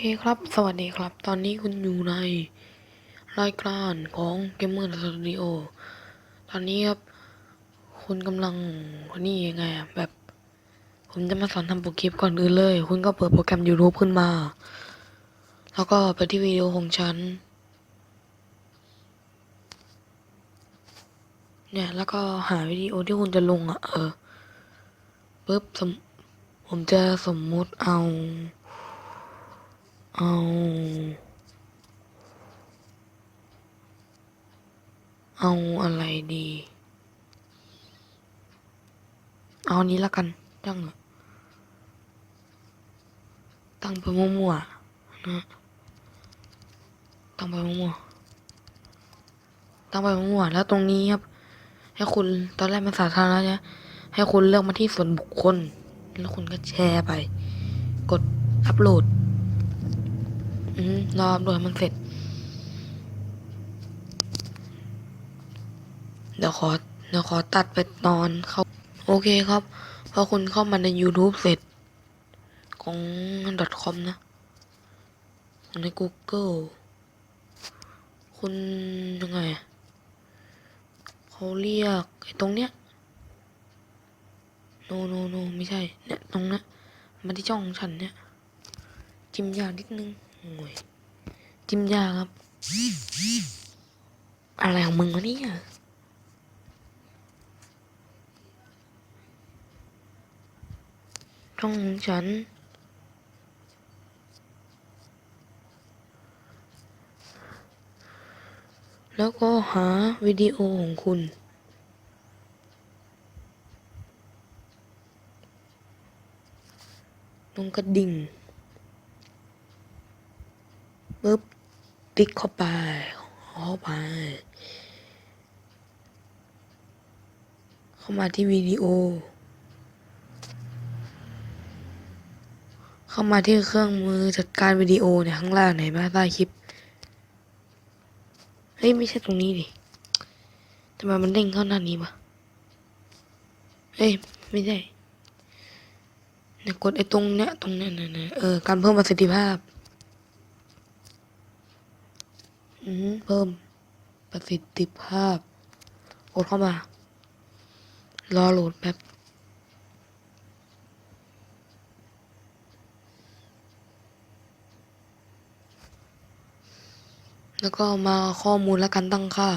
โอเคครับ สวัสดีครับ ตอนนี้คุณอยู่ใน รายการของ Gamer Studio ตอนนี้ครับ คุณกำลังนี่ยังไงอะแบบ ผมจะมาสอนทำโปรคลิปก่อนอื่นเลย คุณก็เปิดโปรแกรม YouTube ขึ้นมา แล้วก็ไปที่วิดีโอของฉัน เนี่ย แล้วก็หาวิดีโอที่คุณจะลงอะ เออปุ๊บผมจะสมมุติเอา เอาเอาอะไรดี เอานี้ละกันตั้งตั้งไปมั่วๆนะตั้งไปมั่วๆตั้งไปมั่วๆแล้วตรงนี้ครับ ให้คุณตอนแรกเป็นสาธารณะนะให้คุณเลือกมาที่ส่วนบุคคล แล้วคุณก็แชร์ไป กดอัปโหลด รออัปโหลดให้มันเสร็จ เดี๋ยวขอ เดี๋ยวขอตัดไปตอนเขา โอเคครับพอคุณเข้ามาใน YouTube เสร็จ ของ .com นะของใน Google คุณยังไงเขาเรียกไอ้ตรงเนี้ย no no no ไม่ใช่ เนี่ย ตรงเนี้ยมาที่ช่องฉันเนี่ย จิ้มยากนิดนึง จิ้มยาครับ อะไรของมึงวะเนี่ยช่องของฉันแล้วก็หาวิดีโอของคุณ ตรงกระดิ่งปึ๊บ ติ๊กเข้าไปเข้าไป เข้ามาที่วิดีโอ เข้ามาที่เครื่องมือจัดการวิดีโอเนี่ยข้างล่างไหนบ้างใต้คลิป เฮ้ย ไม่ใช่ตรงนี้ดิทำไมมันเด้งเข้าหน้านี้วะเฮ้ย ไม่ใช่เนี่ยกดไอ้ตรงเนี้ยตรงเนี้ยเนี่ยเนี่ยเออ การเพิ่มประสิทธิภาพ อืม เพิ่มประสิทธิภาพกดเข้ามา รอโหลดแป๊บแล้วก็มาข้อมูลและการตั้งค่า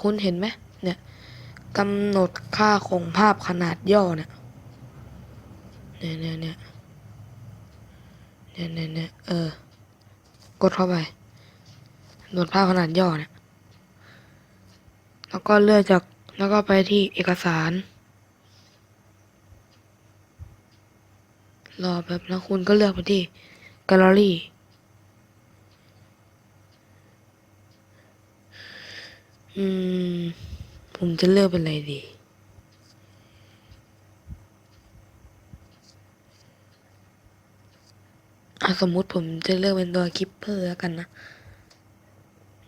คุณเห็นไหมเนี่ยกำหนดค่าของภาพขนาดย่อเนี่ยเนี่ยเนี่ย เนี่ยเนี่ยเนี่ยเออ กดเข้าไปกำหนดภาพขนาดย่อเนี่ย แล้วก็เลือกจาก แล้วก็ไปที่เอกสาร รอแบบแล้วคุณก็เลือกไปที่แกลเลอรี่ อืม ผมจะเลือกเป็นอะไรดี อะสมมุติผมจะเลือกเป็นตัวคิปเปอร์แล้วกันนะ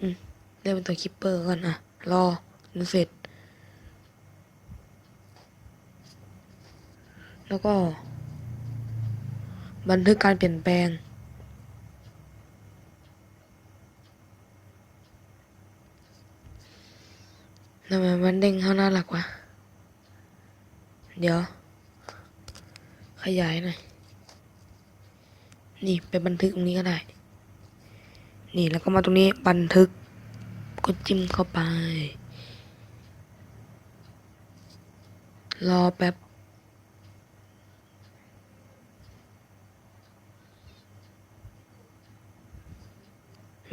อืมเลือกเป็นตัวคิปเปอร์ก่อนอะ รอจนเสร็จ แล้วก็ บันทึกการเปลี่ยนแปลง ทำไมมันเด้งเข้าหน้าหลักวะ เดี๋ยว ขยายหน่อย นี่ไปบันทึกตรงนี้ก็ได้ นี่แล้วก็มาตรงนี้บันทึกกดจิ้มเข้าไป รอแป๊บ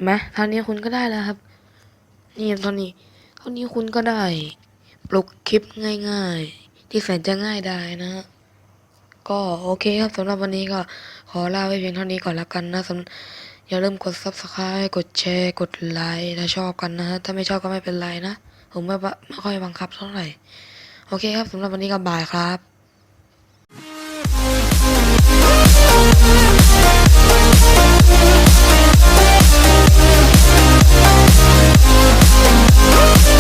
ไหมเท่านี้คุณก็ได้แล้วครับ นี่ตอนนี้ เท่านี้คุณก็ได้ ปลุกคลิปง่าย ๆ ที่แสนจะง่ายได้นะฮะ ก็โอเคครับสำหรับวันนี้ก็ขอลาไปเพียงเท่านี้ก่อนละกันนะสำอย่าลืมกดซับสไคร b e กดแชร์ กดไลค์ถ้าชอบกันนะถ้าไม่ชอบก็ไม่เป็นไรนะ ผมไม่ไม่ค่อยบังคับเท่าไหร่ โอเคครับสำหรับวันนี้ก็บายครับ We'll